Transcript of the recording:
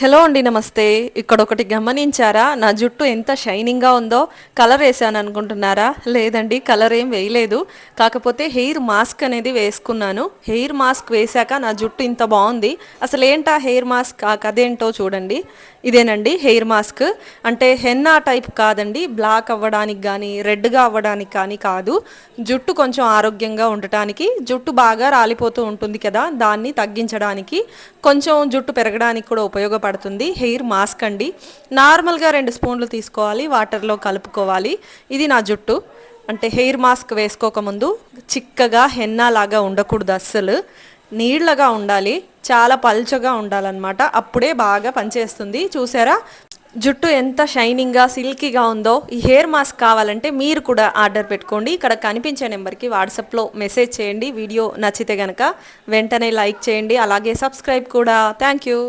Hello అండి నమస్తే. ఇక్కడ ఒకటి గమనించారా? నా జుట్టు ఎంత షైనింగ్గా ఉందో? కలర్ వేసాను అనుకుంటున్నారా? లేదండి కలర్ ఏం వేయలేదు. కాకపోతే హెయిర్ మాస్క్ అనేది వేసుకున్నాను. హెయిర్ మాస్క్ వేశాక నా జుట్టు ఇంత బాగుంది. అసలు ఏంటా హెయిర్ మాస్క్? ఆ చూడండి. ఇదేనండి హెయిర్ మాస్క్. అంటే హెన్నా టైప్ కాదండి. బ్లాక్ అవ్వడానికి కానీ రెడ్గా అవ్వడానికి కానీ కాదు. జుట్టు కొంచెం ఆరోగ్యంగా ఉండటానికి జుట్టు బాగా రాలిపోతూ ఉంటుంది కదా దాన్ని తగ్గించడానికి. కొంచెం జుట్టు పెరగడానికి కూడా ఉపయోగపడుతుంది. హెయిర్ మాస్క్ అండి. నార్మల్గా రెండు స్పూన్లు తీసుకోవాలి వాటర్లో కలుపుకోవాలి. ఇది నా జుట్టు. అంటే హెయిర్ మాస్క్ వేసుకోకముందు చిక్కగా హెన్నా లాగా ఉండకూడదు అస్సలు. నీళ్ళగా ఉండాలి. చాలా పల్చగా ఉండాలన్నమాట. అప్పుడే బాగా పనిచేస్తుంది. చూసారా? జుట్టు ఎంత షైనింగ్గా సిల్కీగా ఉందో. ఈ హెయిర్ మాస్క్ కావాలంటే మీరు కూడా ఆర్డర్ పెట్టుకోండి. ఇక్కడ కనిపించే నెంబర్కి వాట్సాప్లో మెసేజ్ చేయండి. వీడియో నచ్చితే కనుక వెంటనే లైక్ చేయండి. అలాగే సబ్స్క్రైబ్ కూడా. Thank you.